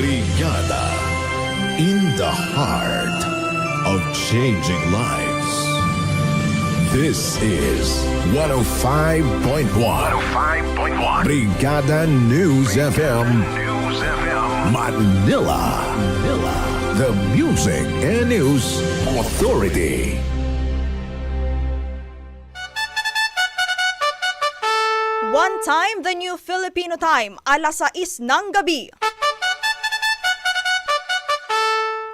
Brigada in the heart of changing lives. This is 105.1 5.1 Brigada News FM News FM. Manila. Manila. The Music and News Authority. One time, the new Filipino time, alas 6 ng gabi.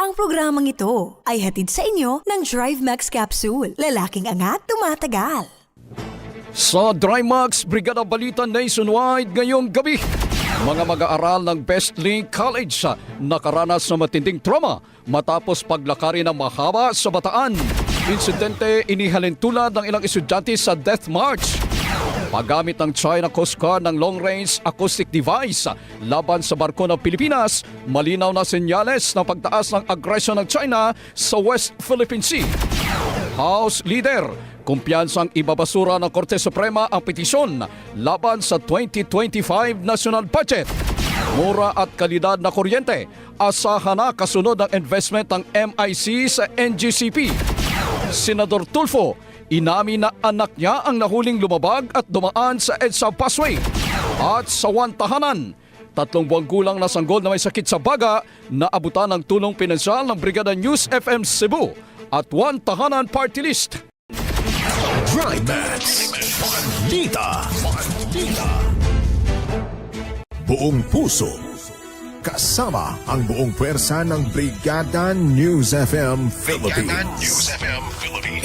Ang programang ito ay hatid sa inyo ng Drive Max Capsule. Lalaking angat, tumatagal. Sa Drymax Brigada Balita Nationwide ngayong gabi, mga mag-aaral ng Best Link College nakaranas ng matinding trauma matapos paglakari ng mahaba sa bataan. Insidente inihalin tulad ng ilang estudyante sa Death March. Paggamit ng China Coast Guard ng long-range acoustic device laban sa barko ng Pilipinas, malinaw na senyales ng pagtaas ng agresyon ng China sa West Philippine Sea. House Leader, kumpiyansang ibabasura ng Korte Suprema ang petisyon laban sa 2025 national budget. Mura at kalidad na kuryente, asahan na kasunod ng investment ng MIC sa NGCP. Senador Tulfo, inamin na anak niya ang nahuling lumabag at dumaan sa EDSA busway. At sa Wantahanan, tatlong buwang gulang na sanggol na may sakit sa baga na abutan ng tulong pinansyal ng Brigada News FM Cebu at Wantahanan Party List. Balita. Balita. Buong puso. Kasama ang buong pwersa ng Brigada News FM Philippines.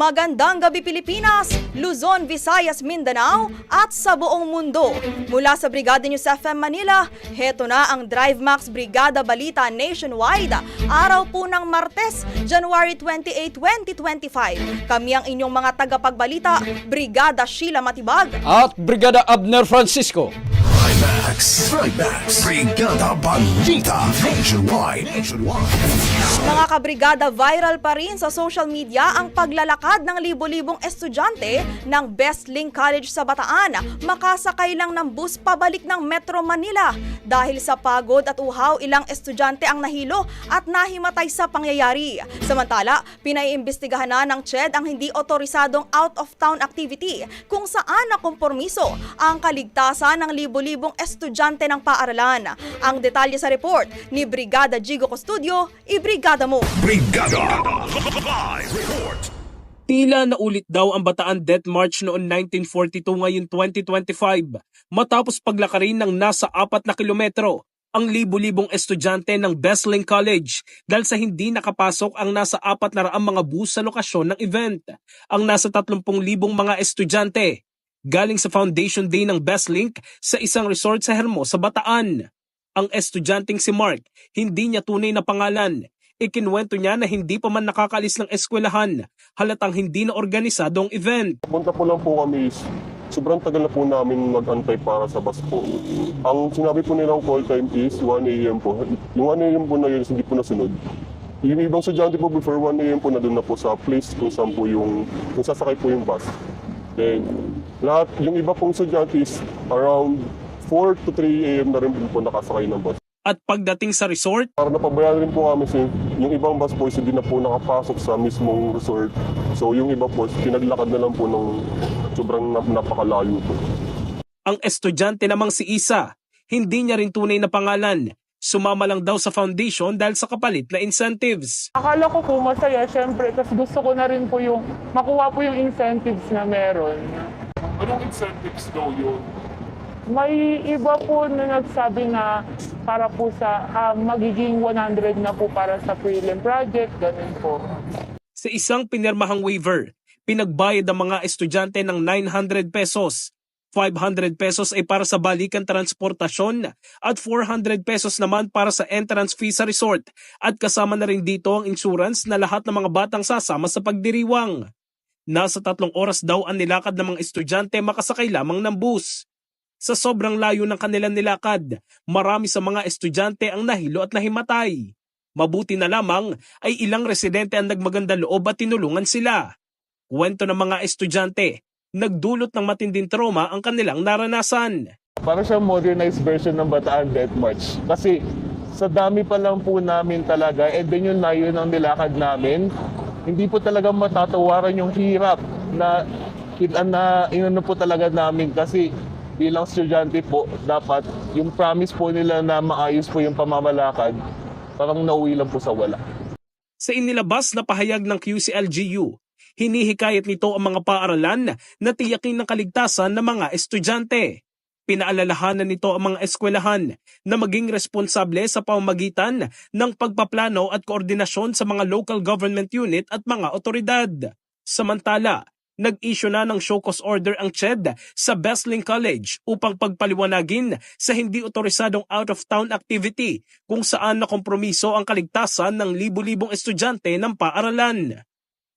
Magandang gabi Pilipinas, Luzon, Visayas, Mindanao at sa buong mundo. Mula sa Brigada News FM Manila, heto na ang Drive Max Brigada Balita Nationwide. Araw po ng Martes, January 28, 2025. Kami ang inyong mga tagapagbalita, Brigada Sheila Matibag. At Brigada Abner Francisco. Max. Thrive Max. Brigada Balita. Nationwide. Mga kabrigada, viral pa rin sa social media ang paglalakad ng libo-libong estudyante ng Best Link College sa Bataan. Makasakay lang ng bus pabalik ng Metro Manila. Dahil sa pagod at uhaw, ilang estudyante ang nahilo at nahimatay sa pangyayari. Samantala, pinaiimbestigahan na ng CHED ang hindi otorisadong out-of-town activity kung saan nakompormiso ang kaligtasan ng libo-libong libo-libong estudyante ng paaralan. Ang detalye sa report ni Brigada Jigo Custodio, ibrigada mo! Brigada Live Report Tila naulit daw ang Bataan Death March noon 1942 ngayon 2025 matapos paglakarin ng nasa apat na kilometro ang libu-libong estudyante ng Besling College dahil sa hindi nakapasok ang nasa apat na raang mga bus sa lokasyon ng event. Ang nasa 30,000 mga estudyante galing sa Foundation Day ng Bestlink sa isang resort sa Hermosa, Bataan. Ang estudyanteng si Mark, hindi niya tunay na pangalan. Ikinwento niya na hindi pa man nakakalis ng eskwelahan, halatang hindi na organisado ang event. Punta po lang po kami, sobrang tagal na po namin mag-antay para sa bus po. Ang sinabi po nilang call time is 1 a.m. po. Yung 1 a.m. po na yun, hindi po nasunod. Yung ibang estudyante po before 1 a.m. po na doon na po sa place kung saan po yung, kung sasakay po yung bus. Then, lahat, yung iba pong estudyante is around 4 to 3 a.m. na rin po nakasakay ng bus. At pagdating sa resort, Para napabayaan rin po kami kasi yung ibang bus po is hindi na po nakapasok sa mismong resort. So yung iba po, pinaglakad na lang po ng sobrang nap- napakalayo po. ang estudyante namang si Isa, hindi niya rin tunay na pangalan. Sumama lang daw sa foundation dahil sa kapalit na incentives. Akala ko po masaya, syempre, kasi gusto ko na rin po yung makuha po yung incentives na meron. Anong incentives daw yun? May iba po na nagsabi na para po sa ah, magiging 100 na po para sa prelim project, ganun po. Sa isang pinirmahang waiver, pinagbayad ang mga estudyante ng 900 pesos. 500 pesos ay para sa balikan transportasyon at 400 pesos naman para sa entrance fee sa resort at kasama na rin dito ang insurance na lahat ng mga batang sasama sa pagdiriwang. Nasa tatlong oras daw ang nilakad ng mga estudyante makasakay lamang ng bus. Sa sobrang layo ng kanilang nilakad, marami sa mga estudyante ang nahilo at nahimatay. Mabuti na lamang ay ilang residente ang nagmaganda loob at tinulungan sila. Kwento ng mga estudyante, nagdulot ng matinding trauma ang kanilang naranasan. Para siya modernized version ng Bataan Death March. Kasi sa dami pa lang po namin talaga, and then yung layo ng nilakad namin, hindi po talaga matatawaran yung hirap na na inano po talaga namin kasi bilang estudyante po, dapat yung promise po nila na maayos po yung pamamalakad, parang nauwi lang po sa wala. Sa inilabas na pahayag ng QCLGU, hinihikayat nito ang mga paaralan na tiyakin ng kaligtasan ng mga estudyante. Pinaalalahanan nito ang mga eskwelahan na maging responsable sa pamamagitan ng pagpaplano at koordinasyon sa mga local government unit at mga otoridad. Samantala, nag-issue na ng show cause order ang CHED sa Besling College upang pagpaliwanagin sa hindi otorisadong out-of-town activity kung saan nakompromiso ang kaligtasan ng libu-libong estudyante ng paaralan.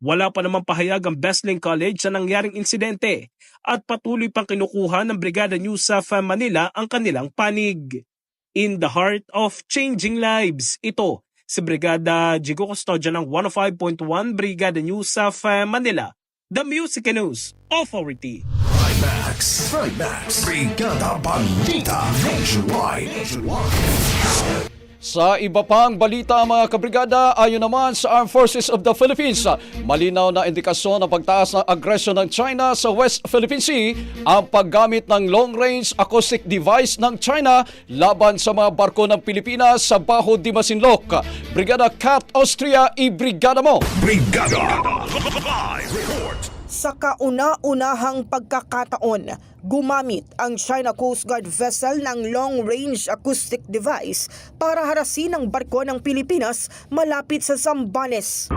Wala pa namang pahayag ang Besling College sa nangyaring insidente at patuloy pang kinukuha ng Brigada News sa Manila ang kanilang panig. In the heart of changing lives, ito si Brigada Jigo Custodia ng 105.1 Brigada News sa Manila, the Music News Authority. Max Max Brigada Balita Nationwide Sa iba pang balita mga kabrigada, ayon naman sa Armed Forces of the Philippines, malinaw na indikasyon ng pagtaas ng agresyon ng China sa West Philippine Sea ang paggamit ng long-range acoustic device ng China laban sa mga barko ng Pilipinas sa Baho di Masinloc. Brigada Cat Austria, i-brigada mo! Brigada Live Report Sa kauna-unahang pagkakataon, gumamit ang China Coast Guard vessel ng long-range acoustic device para harasin ang barko ng Pilipinas malapit sa Zambanes.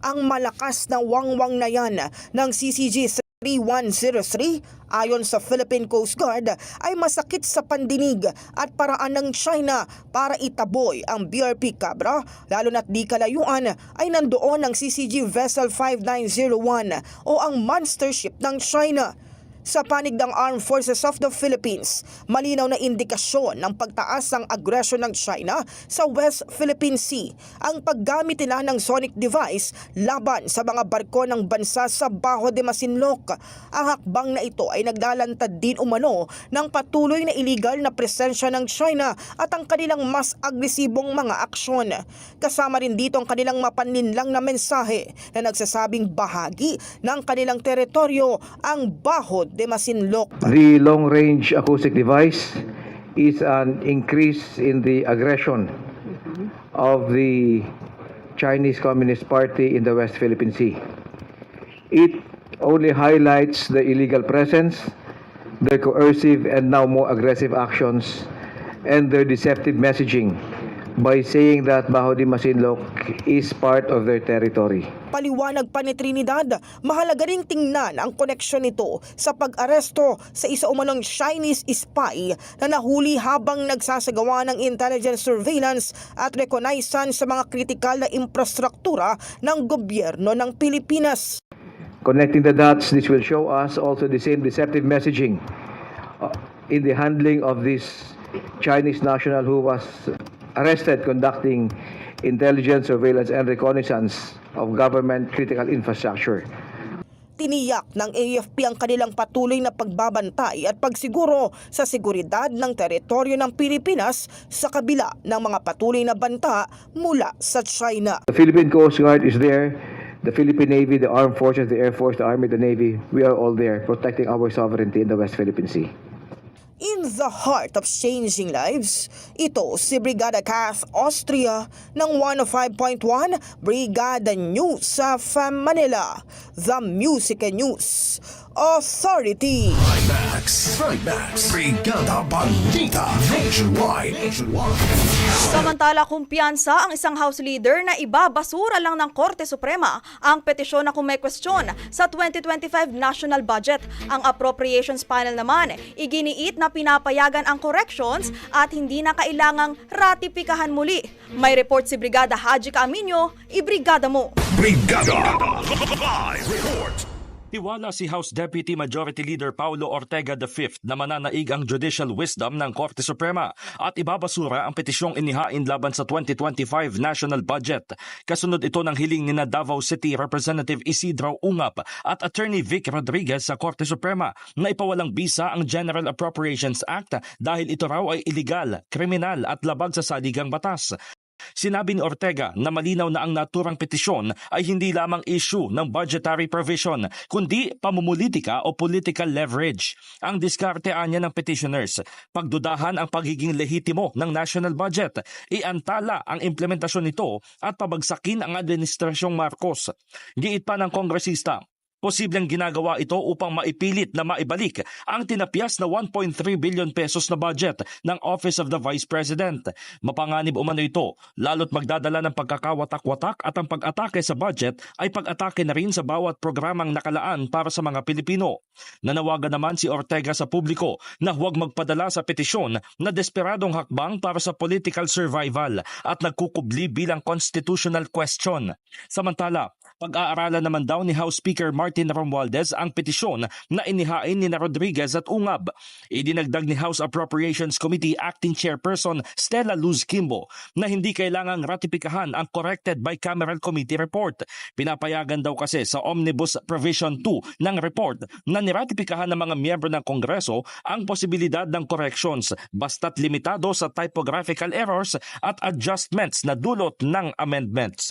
Ang malakas na wangwang na yan ng CCG 3103 ayon sa Philippine Coast Guard ay masakit sa pandinig at paraan ng China para itaboy ang BRP Cabra lalo na't di kalayuan ay nandoon ang CCG Vessel 5901 o ang monster ship ng China. Sa panig ng Armed Forces of the Philippines, malinaw na indikasyon ng pagtaas ng agresyon ng China sa West Philippine Sea ang paggamit nila ng sonic device laban sa mga barko ng bansa sa Bajo de Masinloc. Ang hakbang na ito ay naglalantad din umano ng patuloy na illegal na presensya ng China at ang kanilang mas agresibong mga aksyon. Kasama rin dito ang kanilang mapanlinlang na mensahe na nagsasabing bahagi ng kanilang teritoryo ang Bajo de Masinloc. The long range acoustic device is an increase in the aggression of the Chinese Communist Party in the West Philippine Sea. It only highlights the illegal presence, their coercive and now more aggressive actions, and their deceptive messaging by saying that Baho de Masinloc is part of their territory. Paliwanag pa ni Trinidad, mahalaga ring tingnan ang koneksyon nito sa pag-aresto sa isa umanong Chinese spy na nahuli habang nagsasagawa ng intelligence surveillance at reconnaissance sa mga kritikal na infrastruktura ng gobyerno ng Pilipinas. Connecting the dots, this will show us also the same deceptive messaging uh, in the handling of this Chinese national who was arrested conducting intelligence, surveillance, and reconnaissance of government critical infrastructure. Tiniyak ng AFP ang kanilang patuloy na pagbabantay at pagsiguro sa seguridad ng teritoryo ng Pilipinas sa kabila ng mga patuloy na banta mula sa China. The Philippine Coast Guard is there. The Philippine Navy, the Armed Forces, the Air Force, the Army, the Navy, we are all there protecting our sovereignty in the West Philippine Sea. In the heart of changing lives, ito si Brigada Kath Austria ng 105.1 Brigada News sa FM Manila, The Music and News Authority. Max, Max, Brigada Balita, Nationwide, Nationwide. Samantala kumpiyansa ang isang House Leader na ibabasura lang ng Korte Suprema ang petisyon na kung may kwestiyon sa 2025 national budget. Ang Appropriations Panel naman, iginiit na pinapayagan ang corrections at hindi na kailangang ratipikahan muli. May report si Brigada Haji Camino, ibrigada mo. Brigada Live Report. Tiwala si House Deputy Majority Leader Paulo Ortega V na mananaig ang judicial wisdom ng Korte Suprema at ibabasura ang petisyong inihain laban sa 2025 national budget. Kasunod ito ng hiling ni Davao City Representative Isidro Ungap at Attorney Vic Rodriguez sa Korte Suprema na ipawalang bisa ang General Appropriations Act dahil ito raw ay illegal, kriminal at labag sa saligang batas. Sinabi ni Ortega na malinaw na ang naturang petisyon ay hindi lamang issue ng budgetary provision, kundi pamumulitika o political leverage. Ang diskarte anya ng petitioners, pagdudahan ang pagiging lehitimo ng national budget, iantala ang implementasyon nito at pabagsakin ang administrasyong Marcos. Giit pa ng kongresista, Posibleng ginagawa ito upang maipilit na maibalik ang tinapyas na 1.3 billion pesos na budget ng Office of the Vice President. Mapanganib umano ito, lalo't magdadala ng pagkakawatak-watak at ang pag-atake sa budget ay pag-atake na rin sa bawat programang nakalaan para sa mga Pilipino. Nanawagan naman si Ortega sa publiko na huwag magpadala sa petisyon na desperadong hakbang para sa political survival at nagkukubli bilang constitutional question. Samantala, pag-aaralan naman daw ni House Speaker Martin Romualdez ang petisyon na inihain ni na Rodriguez at Ungab. Idinagdag ni House Appropriations Committee Acting Chairperson Stella Luz Kimbo na hindi kailangang ratipikahan ang corrected bicameral committee report. Pinapayagan daw kasi sa Omnibus Provision 2 ng report na niratipikahan ng mga miyembro ng Kongreso ang posibilidad ng corrections basta't limitado sa typographical errors at adjustments na dulot ng amendments.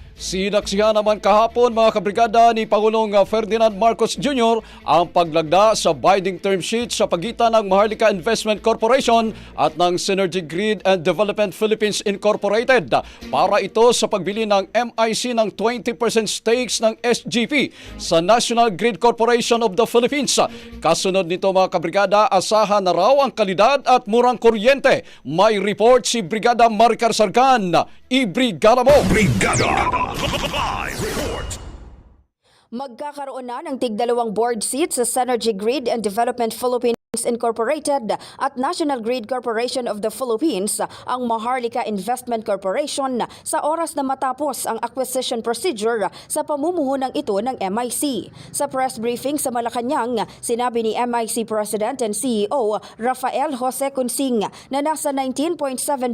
Sinaksihan naman kahapon mga kabrigada ni Pangulong Ferdinand Marcos Jr. ang paglagda sa binding term sheet sa pagitan ng Maharlika Investment Corporation at ng Synergy Grid and Development Philippines Incorporated para ito sa pagbili ng MIC ng 20% stakes ng SGP sa National Grid Corporation of the Philippines. Kasunod nito mga kabrigada, asahan na raw ang kalidad at murang kuryente. May report si Brigada Maricar Sargan. Ibrigada mo! Brigada Live Report. Magkakaroon na ng tigdalawang board seats sa Synergy Grid and Development Philippines Incorporated at National Grid Corporation of the Philippines ang Maharlika Investment Corporation sa oras na matapos ang acquisition procedure sa pamumuhunan ito ng MIC. Sa press briefing sa Malacanang, sinabi ni MIC President and CEO Rafael Jose Consing na nasa 19.7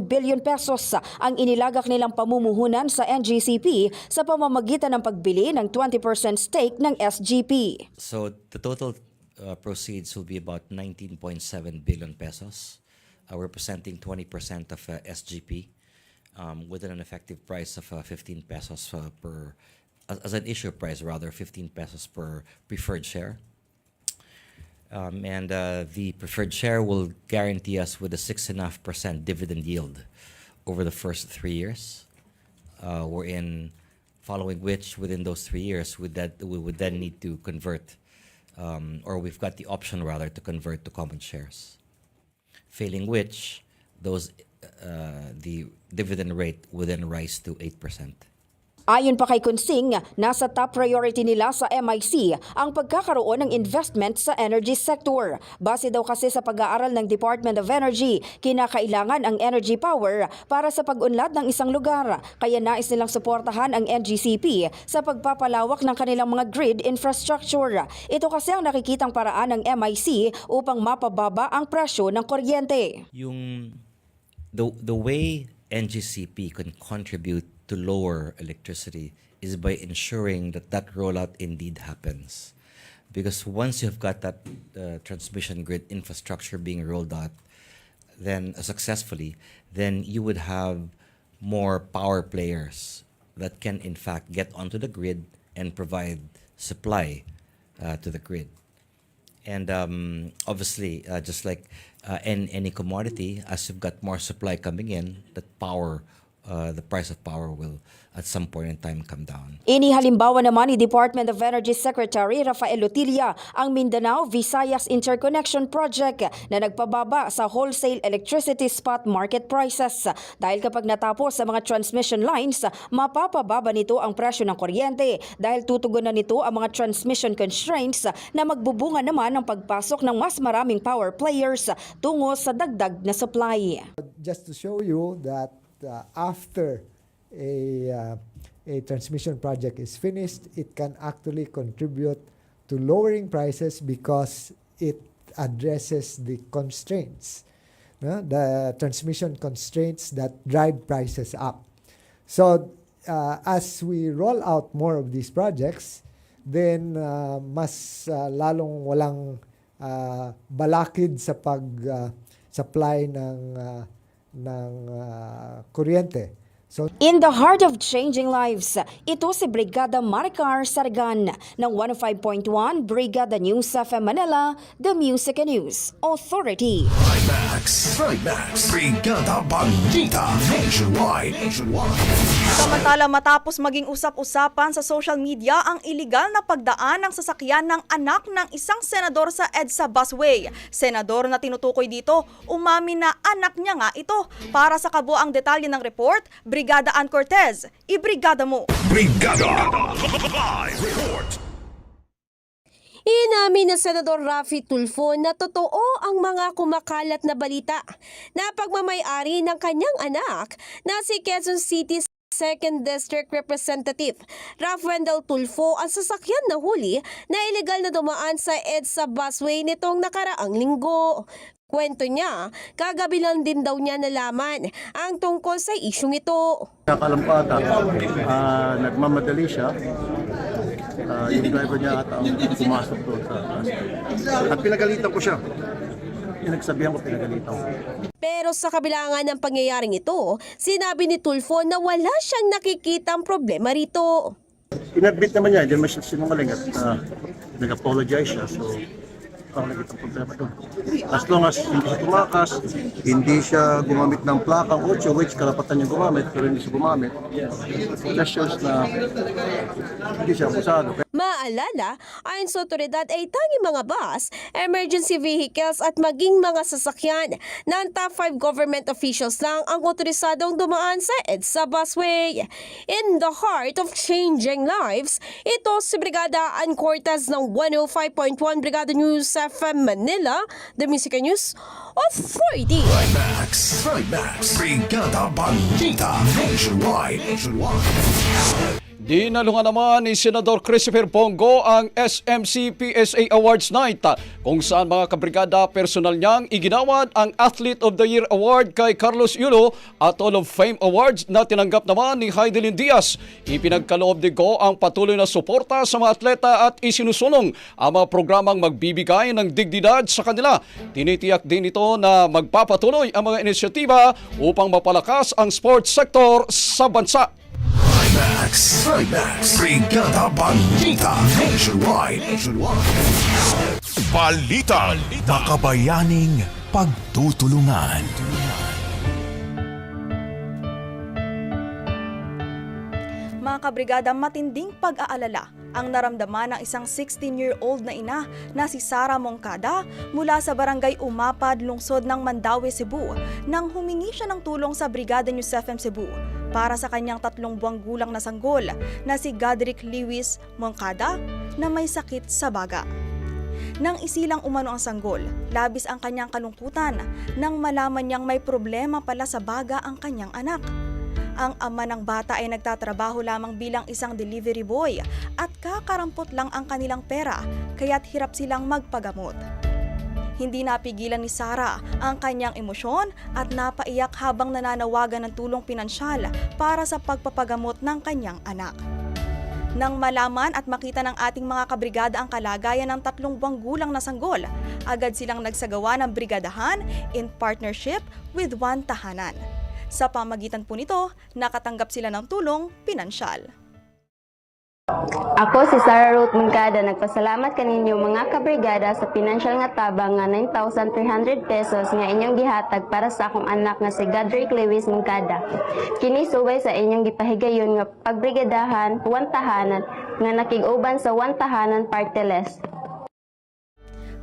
billion pesos ang inilagak nilang pamumuhunan sa NGCP sa pamamagitan ng pagbili ng 20% stake ng SGP. So the total proceeds will be about 19.7 billion pesos, uh, representing 20% of uh, SGP, um, with an effective price of uh, 15 pesos uh, per, as, an issue price rather, 15 pesos per preferred share. Um, and uh, the preferred share will guarantee us with a six and a half percent dividend yield over the first three years. Uh, wherein, following which, within those three years, would that we would then need to convert, um, or we've got the option rather to convert to common shares. Failing which, those uh, the dividend rate would then rise to eight percent. Ayon pa kay Kunsing, nasa top priority nila sa MIC ang pagkakaroon ng investment sa energy sector. Base daw kasi sa pag-aaral ng Department of Energy, kinakailangan ang energy power para sa pag-unlad ng isang lugar. Kaya nais nilang suportahan ang NGCP sa pagpapalawak ng kanilang mga grid infrastructure. Ito kasi ang nakikitang paraan ng MIC upang mapababa ang presyo ng kuryente. yung the the way NGCP can contribute to lower electricity is by ensuring that that rollout indeed happens. Because once you've got that uh, transmission grid infrastructure being rolled out, then uh, successfully, then you would have more power players that can in fact get onto the grid and provide supply uh, to the grid. And um, obviously, uh, just like uh, in any commodity, as you've got more supply coming in, that power, uh, the price of power will at some point in time come down. Inihalimbawa naman ni Department of Energy Secretary Rafael Lutilla ang Mindanao Visayas Interconnection Project na nagpababa sa wholesale electricity spot market prices. Dahil kapag natapos sa mga transmission lines, mapapababa nito ang presyo ng kuryente dahil tutugunan nito ang mga transmission constraints na magbubunga naman ng pagpasok ng mas maraming power players tungo sa dagdag na supply. just to show you that uh, after a, uh, a transmission project is finished, it can actually contribute to lowering prices because it addresses the constraints, no? the transmission constraints that drive prices up. So uh, as we roll out more of these projects, then uh, mas uh, lalong walang uh, balakid sa pag uh, supply ng uh, ng uh, kuryente. So In the heart of changing lives, ito si Brigada Maricar Sargan ng 105.1 Brigada News FM Manila, The Music and News Authority. Trimax. Trimax. Brigada Balita. Nationwide. Nationwide. Samantala matapos maging usap-usapan sa social media ang iligal na pagdaan ng sasakyan ng anak ng isang senador sa EDSA busway. Senador na tinutukoy dito, umamin na anak niya nga ito. Para sa kabuang detalye ng report, Brigada Ann Cortez, ibrigada mo! Brigada. Live report. Inamin ni Senador Rafi Tulfo na totoo ang mga kumakalat na balita na pagmamayari ng kanyang anak na si Quezon City Second District Representative Raf Wendell Tulfo ang sasakyan na huli na illegal na dumaan sa EDSA busway nitong nakaraang linggo. Kwento niya, kagabi lang din daw niya nalaman ang tungkol sa isyong ito. Nakalam ko ata, ah, nagmamadali siya. Ah, yung driver niya ata ang pumasok doon sa At pinagalitan ko siya. Pinagsabihan ko, pinagalitan ko. Pero sa kabila nga ng pangyayaring ito, sinabi ni Tulfo na wala siyang nakikitang problema rito. Inadmit naman niya, hindi naman siya sinungaling at ah, nag-apologize siya. So, parang nagkitang problema doon. As long as hindi siya tumakas, hindi siya gumamit ng plakang 8, which karapatan niya gumamit, pero hindi siya gumamit. That shows na hindi siya abusado. Paalala, ayon sa otoridad ay tanging mga bus, emergency vehicles at maging mga sasakyan ng top 5 government officials lang ang otorisadong dumaan sa EDSA busway. In the heart of changing lives, ito si Brigada Ann Cortez ng 105.1 Brigada News FM Manila, The Music News Authority. Max, Max, Brigada Balita Nationwide. Nationwide. Dinalungan naman ni Senador Christopher Bongo ang SMC PSA Awards Night kung saan mga kabrigada personal niyang iginawad ang Athlete of the Year Award kay Carlos Yulo at Hall of Fame Awards na tinanggap naman ni Heidelin Diaz. Ipinagkaloob ni Go ang patuloy na suporta sa mga atleta at isinusulong ang mga programang magbibigay ng dignidad sa kanila. Tinitiyak din ito na magpapatuloy ang mga inisyatiba upang mapalakas ang sports sector sa bansa. Max, Max, Brigada Balita Nationwide. Nationwide. Balita. Makabayaning pagtutulungan. Mga kabrigada, matinding pag-aalala ang naramdaman ng isang 16-year-old na ina na si Sara Mongkada mula sa barangay Umapad, lungsod ng Mandaue, Cebu nang humingi siya ng tulong sa Brigada News FM Cebu para sa kanyang tatlong buwang gulang na sanggol na si Godric Lewis Mongkada na may sakit sa baga. Nang isilang umano ang sanggol, labis ang kanyang kalungkutan nang malaman niyang may problema pala sa baga ang kanyang anak. Ang ama ng bata ay nagtatrabaho lamang bilang isang delivery boy at kakarampot lang ang kanilang pera kaya't hirap silang magpagamot. Hindi napigilan ni Sara ang kanyang emosyon at napaiyak habang nananawagan ng tulong pinansyal para sa pagpapagamot ng kanyang anak. Nang malaman at makita ng ating mga kabrigada ang kalagayan ng tatlong buwang gulang na sanggol, agad silang nagsagawa ng brigadahan in partnership with One Tahanan. Sa pamagitan po nito, nakatanggap sila ng tulong pinansyal. Ako si Sarah Ruth Mungkada. Nagpasalamat kaninyo mga kabrigada sa pinansyal nga tabang nga 9,300 pesos nga inyong gihatag para sa akong anak nga si Godric Lewis Mungkada. Kini subay sa inyong gipahigayon nga pagbrigadahan, one tahanan nga nakig-uban sa one tahanan party list.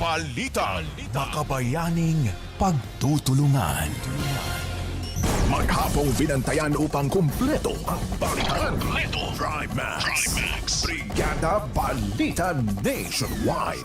Balita. Makabayaning pagtutulungan. Maghapong binantayan upang kumpleto ang balitan. Drive Max. Brigada Balita Nationwide.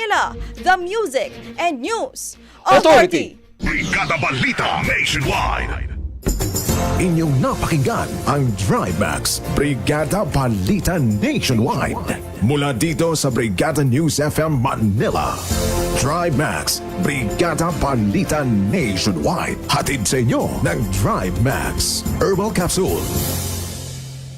The Music and News Authority. Brigada Balita Nationwide. Inyong napakinggan ang Drive Max Brigada Balita Nationwide. Mula dito sa Brigada News FM Manila. Drive Max Brigada Balita Nationwide. Hatid sa inyo ng Drive Max Herbal Capsule.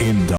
In the